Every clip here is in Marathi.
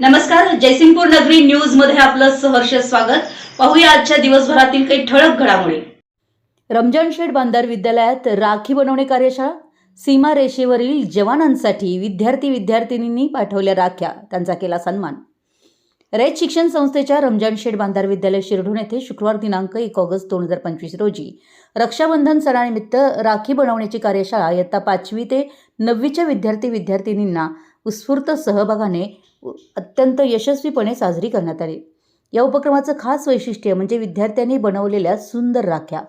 नमस्कार जयसिंगपूर नगरी न्यूजमध्ये आपलं सहर्ष स्वागत. पाहूया आजच्या दिवसभरातील काही ठळक घडामोडी. रमजान शेठ बांधार विद्यालयात राखी बनवणे कार्यशाळा. सीमा रेषेवरील जवानांसाठी विद्यार्थी विद्यार्थिनींनी पाठवल्या राख्या. त्यांचा केला सन्मान. रयत शिक्षण संस्थेच्या रमजान शेठ बांधार विद्यालय शिरढोण येथे शुक्रवार दिनांक एक ऑगस्ट दोन हजार पंचवीस रोजी रक्षाबंधन सणानिमित्त राखी बनवण्याची कार्यशाळा इयत्ता पाचवी ते नववीच्या विद्यार्थी विद्यार्थिनींना उत्स्फूर्त सहभागाने अत्यंत यशस्वीपणे साजरी करण्यात आली. या उपक्रमाचं खास वैशिष्ट्य म्हणजे विद्यार्थ्यांनी बनवलेल्या सुंदर राख्या.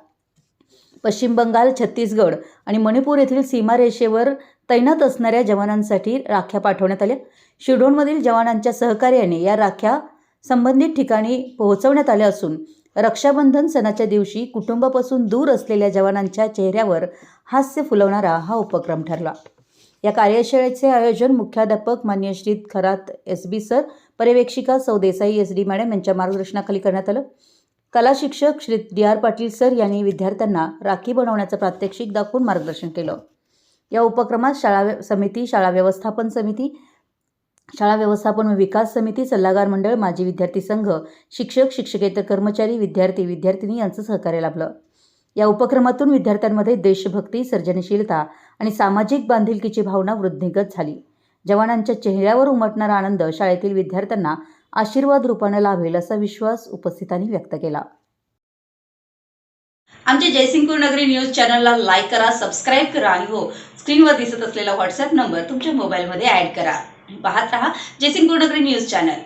पश्चिम बंगाल छत्तीसगड आणि मणिपूर येथील सीमारेषेवर तैनात असणाऱ्या जवानांसाठी राख्या पाठवण्यात आल्या. शिरढोणमधील जवानांच्या सहकार्याने या राख्या संबंधित ठिकाणी पोहोचवण्यात आल्या असून रक्षाबंधन सणाच्या दिवशी कुटुंबापासून दूर असलेल्या जवानांच्या चेहऱ्यावर हास्य फुलवणारा हा उपक्रम ठरला. या कार्यशाळेचे आयोजन मुख्याध्यापक मान्य Shri Kharat S B sir पर्यवेक्षिका सौ देसाई एस डी मॅडम यांच्या मार्गदर्शनाखाली करण्यात आलं. कला शिक्षक Shri D R Patil sir यांनी विद्यार्थ्यांना राखी बनवण्याचं प्रात्यक्षिक दाखवून मार्गदर्शन केलं. या उपक्रमात शाळा समिती शाळा व्यवस्थापन समिती शाळा व्यवस्थापन व विकास समिती सल्लागार मंडळ माजी विद्यार्थी संघ शिक्षक शिक्षकेतर कर्मचारी विद्यार्थी विद्यार्थिनी यांचं सहकार्य लाभलं. या उपक्रमातून विद्यार्थ्यांमध्ये देशभक्ती सर्जनशीलता आणि सामाजिक बांधिलकीची भावना वृद्धिंगत झाली. जवानांच्या चेहऱ्यावर उमटणारा आनंद शाळेतील विद्यार्थ्यांना आशीर्वाद रूपाने लाभेल असा विश्वास उपस्थितांनी व्यक्त केला. आमच्या जयसिंगपूर नगरी न्यूज चॅनलला लाईक करा सबस्क्राईब करा आणि हो स्क्रीनवर दिसत असलेला व्हॉट्सअप नंबर तुमच्या मोबाईलमध्ये ऍड करा. पाहत रहा जयसिंगपूर नगरी न्यूज चॅनल.